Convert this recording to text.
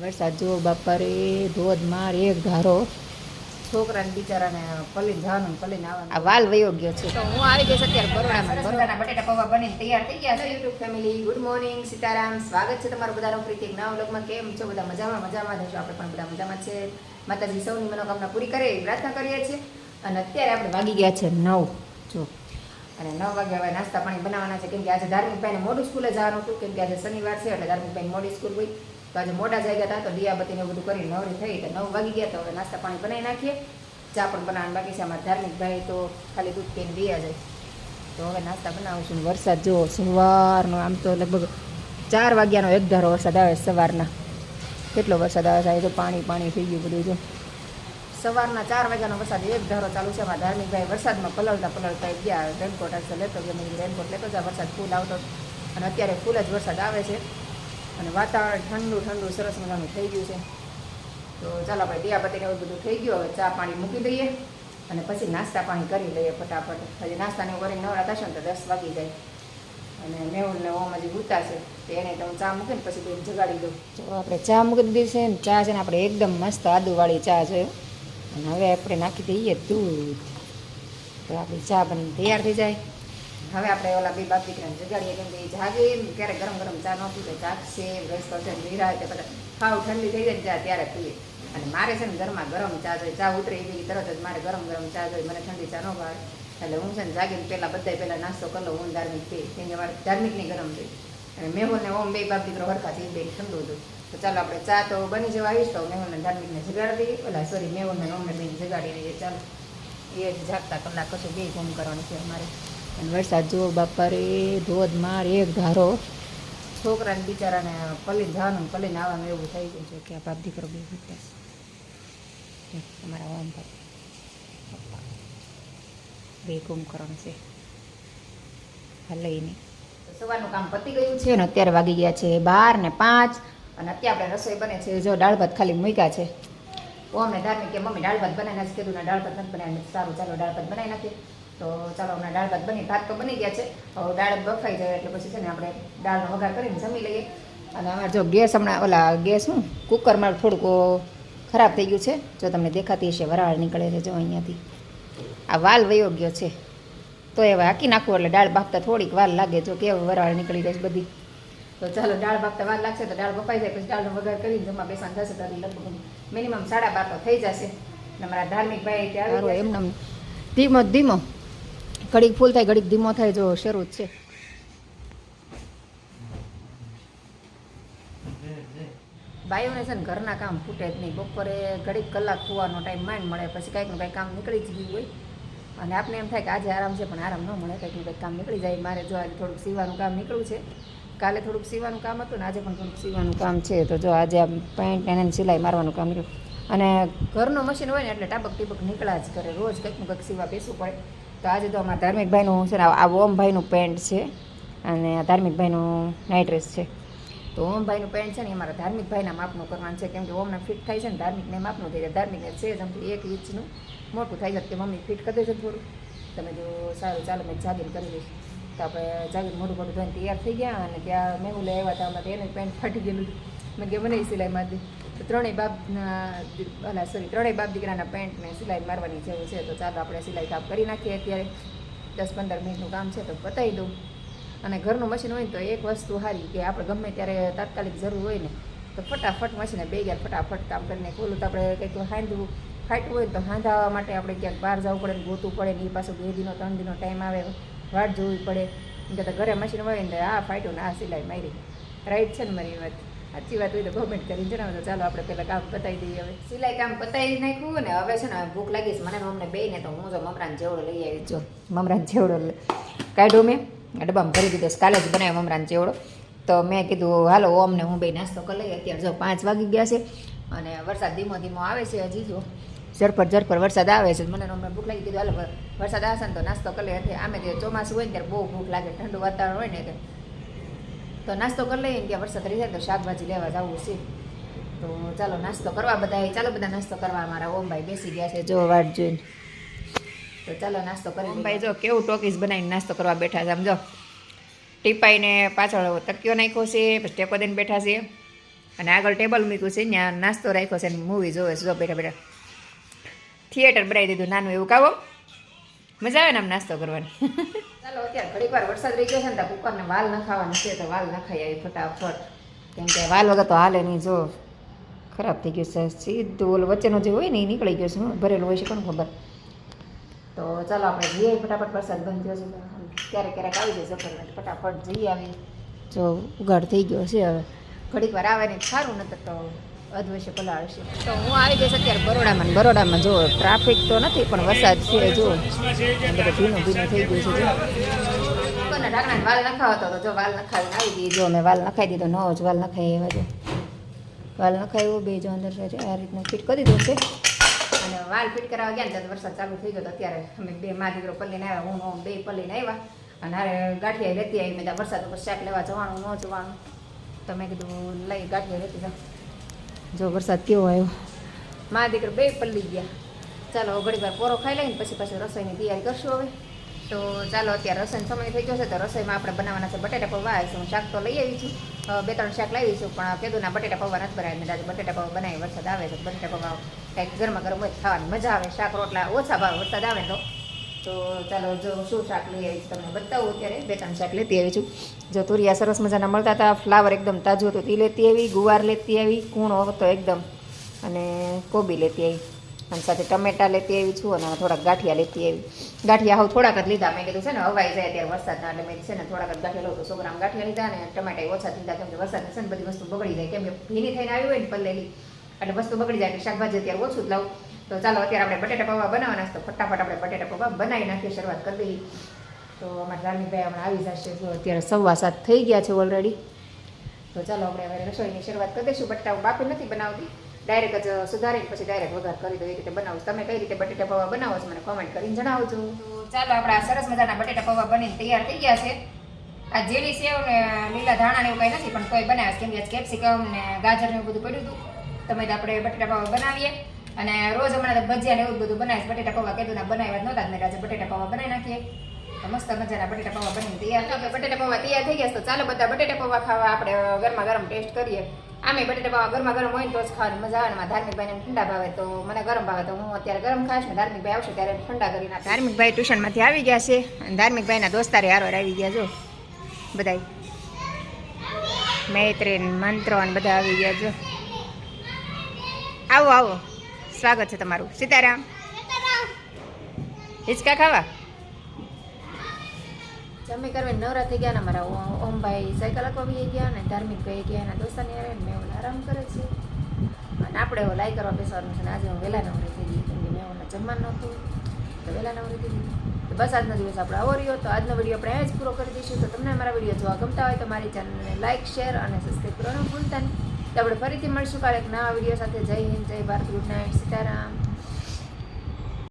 વરસાદ જો બાપા રે ધોધમાર એક ધારો. છોકરાને બિચારાને પલીને જવાનું પલીને આવવાનું. આ વાલ વયો ગયો છે. તો હું આવી ગઈ છું અત્યારે બરોડામાં બરોડાના બટેટા પૌવા બનીને તૈયાર થઈ ગયા છે. YouTube family good morning Sitaram. સ્વાગત છે તમારું બધાનો પ્રીતિક નવા વ્લોગમાં કેમ છો? બધા મજામાં? મજામાં થશો આપણે પણ બધા મજામાં છે. માતાજી સૌની મનોકામના પૂરી કરે એવી પ્રાર્થના કરીએ છીએ. અને અત્યારે આપણે વાગી ગયા છે નવ. જો. અને નવ વાગે હવે નાસ્તા પાણી બનાવવાના છે. કેમ કે આજે ધાર્મિક ભાઈને મોડું સ્કૂલે જવાનું હતું. કેમ કે આજે શનિવાર છે એટલે ધાર્મિક ભાઈ મોડી સ્કૂલ હોય. તો આજે મોટા જાગ્યા હતા, તો દિયાબત્તીને બધું કરીને નવરી થઈ તો નવ વાગી ગયા તો હવે નાસ્તા પાણી બનાવી નાખીએ. ચા પણ બનાવવાનું બાકી છે, અમારા ધાર્મિક ભાઈ તો ખાલી દૂધ પીને દિયા જાય તો હવે નાસ્તા બનાવું છું વરસાદ જુઓ સવારનો આમ તો લગભગ ચાર વાગ્યાનો એક ધારો વરસાદ આવે સવારના. કેટલો વરસાદ આવે છે? તો પાણી પાણી થઈ ગયું બધું જો. સવારના ચાર વાગ્યાનો વરસાદ એક ધારો ચાલુ છે, અમારા ધાર્મિક ભાઈ વરસાદમાં પલળતા પલળતા ગયા. રેનકોટ આજે લેતો ગયો રેનકોટ લેતો જા, વરસાદ ફૂલ આવતો. અને અત્યારે ફૂલ જ વરસાદ આવે છે. અને વાતાવરણ ઠંડુ ઠંડુ, સરસ મજાનું થઈ ગયું છે. તો ચાલો આપણે દિયાપતિને એવું બધું થઈ ગયું, હવે ચા પાણી મૂકી દઈએ અને પછી નાસ્તા પાણી કરી લઈએ ફટાફટ. હજી નાસ્તાને કરીને નવરા થશે ને તો દસ વાગી જાય. અને મેહુલને ઓમ હજી ગુતા છે, તો એને તો હું ચા મૂકીને પછી બેન જગાડી દઉં. જો આપણે ચા મૂકી દીધી છે ને, ચા છે ને આપણે એકદમ મસ્ત આદુવાળી ચા છે. અને હવે આપણે નાખી દઈએ દૂધ. તો આપણી ચા બની તૈયાર થઈ જાય. હવે આપણે ઓલા બે બાપ દીકરાને જગાડીએ કેમ કે એ જાગે એમ ક્યારેક ગરમ ગરમ ચા ન પીવે જાગશે બ્રશ કરશે ને નિરાય તે બધા ખાવ ઠંડી થઈ જાય ચા ત્યારે પીએ. અને મારે છે ને ઘરમાં ગરમ ચા જોઈએ, ચા ઉતરે એવી તરત જ મારે ગરમ ગરમ ચા જોઈએ, મને ઠંડી ચા ન ભાવે. એટલે હું છે ને જાગીને પહેલાં બધાય પહેલાં નાસ્તો કરી લઉં, હું ધાર્મિક પી એને મારે ધાર્મિકની ગરમ જોઈએ અને મેહુલને ઓમ બે બાપ દીકરો હરખાથી બે ઠંડુ હતું. તો ચાલો આપણે ચા તો બની જવા આવીશ, તો મેહુલને ધાર્મિકને જગાડી દઈએ. ઓલા સોરી મેહુલને ઓમને બેન જગાડી દઈએ. ચાલો. એ જ જાગતા કલાક કશું બે ફોન કરવાની છે અમારે. અને વરસાદ જુઓ રે ધોધમાર એક ધારો. છોકરાને બિચારાને પલીને જવાનું પલીને આવવાનું એવું થઈ ગયું છે કે આ બાપ દીકરો બે ભૂતતા છે. અમારા ઓમ પપ્પા બે કુંભકરણ છે. હાલે નહીં સવારનું કામ પતી ગયું છે અને અત્યારે વાગી ગયા છે બાર ને પાંચ અને અત્યારે આપણે રસોઈ બને છે. જો દાળ ભાત ખાલી મૂક્યા છે. ઓ અમને ધાર્મિક કે મમ્મી દાળ ભાત બનાવી નાખી કીધું ને દાળ ભાત નથી બનાવી સારું, ચાલો દાળ ભાત બનાવી નાખીએ. તો ચાલો હમણાં દાળ ભાત બની ભાત તો બની ગયા છે. હવે દાળ બફાઈ જાય એટલે પછી છે ને આપણે દાળનો વઘાર કરીને જમી લઈએ. અને અમારે જો ગેસ હમણાં ઓલા ગેસ શું કુકરમાં થોડુંક ખરાબ થઈ ગયું છે. જો તમને દેખાતી હશે વરાળ નીકળે છે જો અહીંયાથી. આ વાલ વયો ગયો છે. તો એ હાકી નાખવું એટલે દાળ બાફતા થોડીક વાર લાગે. જો કેવું વરાળ નીકળી જાય બધી. તો ચાલો દાળ બાફતા વાર લાગશે તો દાળ બફાઈ જાય પછી દાળનો વઘાર કરીને જમવા બેસાન થશે તો લગભગ મિનિમમ સાડા બાર તો થઈ જશે. અને અમારા ધાર્મિક ભાઈ ત્યાં એમને ધીમો ધીમો. ઘડીક ફૂલ થાય, ઘડીક ધીમો થાય, જો શરૂ જ છે. બાઈઓને છે ને ઘરના કામ ખૂટે જ નહીં. બપોરે ઘડીક કલાક ખોવાનો ટાઈમ માંડ મળે, પછી કાંઈક ને કાંઈક કામ નીકળી જ ગયું હોય. અને આપણે એમ થાય કે આજે આરામ છે, પણ આરામ ન મળે, કંઈક ને કંઈક કામ નીકળી જાય. મારે જો આજે થોડુંક સીવાનું કામ નીકળ્યું છે. કાલે થોડુંક સીવાનું કામ હતું ને આજે પણ થોડુંક સીવાનું કામ છે. તો જો આજે આ પેન્ટ એને સિલાઈ મારવાનું કામ નીકળ્યું. અને ઘરનું મશીન હોય ને એટલે ટાબક ટીબક નીકળ્યા જ કરે. રોજ કંઈક કંઈક સીવા બેસવું પડે. તો આજે તો અમારા ધાર્મિક ભાઈનું છે ને આ ઓમભાઈનું પેન્ટ છે અને આ ધાર્મિક ભાઈનું નાઇટ ડ્રેસ છે. તો ઓમભાઈનું પેન્ટ છે ને એ મારા ધાર્મિક ભાઈના માપનું કરવાનું છે, કેમ કે ઓમને ફિટ થાય છે ને ધાર્મિકને માપનું થઈ જાય ધાર્મિકને છે જ એક ઇંચનું મોટું થાય છે, કે મમ્મી ફિટ કરી દેજો થોડું. તમે જો સારું ચાલો, મેં જાગીને કરી દઈશ. તો આપણે જાગીર મોટું મોટું ધોઈને તૈયાર થઈ ગયા અને ત્યાં મેહુલે આવ્યા હતા, અમારે એને પેન્ટ ફાટી ગયેલું મેં કે મને સિલાઈ તો ત્રણેય બાપના અલા સોરી ત્રણેય બાપ દીકરાના પેન્ટને સિલાઈ મારવાની જેવું છે, તો ચાલો આપણે સિલાઈ કામ કરી નાખીએ અત્યારે. દસ પંદર મિનિટનું કામ છે, તો પતાવી દઉં. અને ઘરનું મશીન હોય ને તો એક વસ્તુ સારી કે આપણે ગમે ત્યારે તાત્કાલિક જરૂર હોય ને, તો ફટાફટ મશીને બે ગયા ફટાફટ કામ કરીને ખોલું. તો આપણે કંઈક હાંધવું ફાટવું હોય તો હાંધાવા માટે આપણે ક્યાંક બહાર જવું પડે ને ગોતવું પડે ને એ પાછું બે દિનો, ત્રણ દિનો ટાઈમ આવે, વાટ જોવી પડે. કે ઘરે મશીન હોય ને તો આ ફાટ્યું ને આ સિલાઈ મારી. રાઈટ છે ને મારી વાત? સાચી વાત હોય તો કોમેન્ટ કરીને જણાવો. તો ચાલો આપણે પહેલાં કામ પતાવી દઈએ હવે. સિલાઈ કામ પતાવી નાખ્યું ને હવે છે ને ભૂખ લાગી છે. મને મમને બે ને તો હું જો મમરાન જેવડો લઈ આવી જો, મમરાન જેવડો કાઢ્યો મેં. ડબ્બામાં ભરી દીધો કાલે જ બનાવ્યો મમરાન જેવડો. તો મેં કીધું, હાલો ઓમને હું બે નાસ્તો કરી લઈએ. અત્યારે જો પાંચ વાગી ગયા છે અને વરસાદ ધીમો ધીમો આવે છે હજી જો. ઝરપર ઝરપર વરસાદ આવે છે. મને હમણાં ભૂખ લાગી. કીધું, હાલો, વરસાદ આવશે ને તો નાસ્તો કરી લઈએ. આમે ચોમાસું હોય ને ત્યારે બહુ ભૂખ લાગે. ઠંડુ વાતાવરણ હોય ને તો નાસ્તો કરી લઈએ ને ત્યાં વરસાદ રહી જાય તો શાકભાજી લેવા જવું છે. તો ચાલો નાસ્તો કરવા બધા ચાલો બધા નાસ્તો કરવા અમારા ઓમભાઈ બેસી ગયા છે. જો વાટ જોઈને. તો ચાલો નાસ્તો કરી ઓમભાઈ જો કેવું ટોકીસ બનાવીને નાસ્તો કરવા બેઠા છે. આમ જો ટીપાઈને પાછળ તકિયો નાખ્યો છે પછી ટેકો દઈને બેઠા છે. અને આગળ ટેબલ મૂક્યું છે ત્યાં નાસ્તો રાખ્યો છે અને મૂવી જોવે છે. જો બેઠા બેઠા. થિયેટર બનાવી દીધું નાનું એવું. કાવો મજા આવે ને આમ નાસ્તો કરવાની. ચાલો, અત્યારે ઘડીક વાર વરસાદ રહી ગયો છે ને તો કુકરને વાલ નખાવાના છે તો વાલ નખાઈ આવી ફટાફટ. કેમ કે વાલ વગર તો હાલે નહીં, જો. ખરાબ થઈ ગયું છે. સીધું ઓલું વચ્ચેનો જે હોય ને એ નીકળી ગયો છે ભરેલું હોય છે, કોણ ખબર? તો ચાલો, આપણે જઈએ ફટાફટ વરસાદ બંધ થયો છે ક્યારેક ક્યારેક આવી જાય સફરમાં ફટાફટ જઈ આવી. જો ઉગાડ થઈ ગયો છે હવે. ઘડીક વાર આવે ને સારું નતર તો અધવશ્ય પલાળશે તો હું આવી જઈશ અત્યારે બરોડામાં. બરોડામાં જો ટ્રાફિક તો નથી, પણ વરસાદ છે જો. ભીનું ભીનું થઈ ગયું છે, જો. વાલ નખાવતો તો જો વાલ નખાવીને આવી ગઈ. જો મેં વાલ નખાઈ દીધો નવો જ વાલ નખાઈ એવા, જો. વાલ નખાવ્યો બે જો અંદર આ રીતનું ફિટ કરી દીધું છે. અને વાલ ફિટ કરાવવા ગયા ને વરસાદ ચાલુ થઈ ગયો તો અત્યારે અમે બે મા દીકરો પલ્લીને આવ્યા, હું બે પલ્લીને આવ્યા. અને હારે ગાંઠિયા લેતી આવી મેં ત્યાં વરસાદ ઉપર શાક લેવા જવાનું, ન જવાનું. તો મેં કીધું, લઈ ગાંઠિયા લેતી જાઉં જો વરસાદ કેવો આવ્યો? મા દીકરો બે પલ્લી ગયા. ચાલો ઘડી વાર પોરો ખાઈ લઈને પછી પછી રસોઈની તૈયારી કરશું હવે. તો ચાલો અત્યારે રસોઈનો સમય થઈ ગયો છે, તો રસોઈમાં આપણે બનાવવાના છે બટેટા પૌવા. છે હું શાક તો લઈ આવી છું. બે ત્રણ શાક લાવી છું, પણ કીધું બટેટા પૌવા નથી બનાવી મેં આજે બટેટા પૌવા બનાવી વરસાદ આવે છે બટેટા પૌવા કંઈક ગરમા ગરમ હોય ખાવાની મજા આવે. શાક રોટલા ઓછા ભાવે, વરસાદ આવે તો. તો ચાલો જો શું શાક લઈ આવી તમને બતાવું અત્યારે. બે ત્રણ શાક લેતી આવી છું. જો તુરિયા સરસ મજાના મળતા હતા, ફ્લાવર એકદમ તાજું હતું, તે લેતી આવી, ગુવાર લેતી આવી, કૂણો હતો એકદમ. અને કોબી લેતી આવી, અને સાથે ટમેટા લેતી આવી છું, અને થોડાક ગાંઠિયા લેતી આવી. ગાંઠિયા હવે થોડાક જ લીધા, મેં કીધું છે ને, હવાઈ જાય ત્યારે વરસાદના એટલે મેં છે ને, થોડાક જ ગાંઠિયા લઉં તો સો ગાંઠિયા લીધા, અને ટમેટા ઓછા લીધા, કેમ કે વરસાદને છે ને, બધી વસ્તુ બગડી જાય. કેમ કે ભીની થઈને આવી હોય ને પલ્લેલી, એટલે વસ્તુ બગડી જાય, એટલે શાકભાજી અત્યારે ઓછું જ લાવું. તો ચાલો અત્યારે આપણે બટેટા પૌવા બનાવવાના છે, તો ફટાફટ આપણે બટેટા પૌવા બનાવી નાખીએ, શરૂઆત કરી દઈએ. તો અમારા ધાર્મિકભાઈ હમણાં આવી જશે તો અત્યારે સવા સાત થઈ ગયા છે ઓલરેડી તો ચાલો આપણે હવે રસોઈની શરૂઆત કરી દઈશું. બટેટા બાફી નથી બનાવતી. ડાયરેક્ટ જ સુધારીને પછી ડાયરેક્ટ વઘાર કરી દો એ રીતે બનાવું. તમે કઈ રીતે બટેટા પૌવા બનાવો છો મને કોમેન્ટ કરીને જણાવજો. તો ચાલો આપણા સરસ મજાના બટેટા પૌવા બનીને તૈયાર થઈ ગયા છે. આ જેલી સેવ ને લીલા ધાણા એવું કંઈ નથી, પણ કોઈ બનાવ્યા કેમ કે કેપ્સિકમ ને ગાજર ને એવું બધું પડ્યું હતું. તમે આપણે બટેટા પૌવા બનાવીએ. અને રોજ હમણાં ભજીયા ને એવું બધું બનાવીશ. બટેટા પૌવા કીધું ના બનાવ્યા નહોતા મેં આજે બટેટા પૌવા બનાવી નાખીએ. મસ્ત મજાના બટેટા પૌવા બની તૈયાર તો કે બટેટા પૌવા તૈયાર થઈ ગયા તો ચાલો બધા બટેટા પૌવા ખાવા આપણે ગરમા ગરમ ટેસ્ટ કરીએ. આમે બટેટા પૌવા ગરમા ગરમ હોય ને તો જ ખાવાની મજા આવે ને ધાર્મિક ધાર્મિકભાઈને ઠંડા ભાવે તો મને ગરમ ભાવે તો હું અત્યારે ગરમ ખાઈશ ને ધાર્મિકભાઈ આવશે ત્યારે ઠંડા કરી નાખ. ધાર્મિકભાઈ ટ્યુશનમાંથી આવી ગયા છે અને ધાર્મિકભાઈના દોસ્તારે હારો આવી ગયા જો. બધાય. મૈત્રીન મંત્રો બધા આવી ગયા જો. આવો આવો. સ્વાગત છે તમારું. સીતારામ. હિંચકા ખાવા? જમી કરવી નવરા થઈ ગયા ને મારા ઓમભાઈ સાયકલ અકવા ગયા ને, ધાર્મિક ભાઈ ગયા એના દોસ્તાની આવે ને મેં આરામ કરે છે. અને આપણે એવો લાઈ કરવા બેસવાનું છે ને, આજે હું વહેલા નવરી થઈ ગઈ, કેમ કે મેં ઓલા જમવાનું નહોતું. તો વહેલા નવરી થઈ ગઈ. તો બસ આજનો દિવસ આપણે આવો રહ્યો. તો આજનો વીડિયો આપણે એ જ પૂરો કરી દઈશું. તો તમને મારા વીડિયો જોવા ગમતા હોય તો મારી ચેનલને લાઇક શેર અને સબસ્ક્રાઈબ કરવાનું ભૂલતા નહીં. તો આપણે ફરીથી મળશું કાલે એક નવા વીડિયો સાથે. જય હિન્દ, જય ભારત, ગુડ નાઇટ, સીતારામ.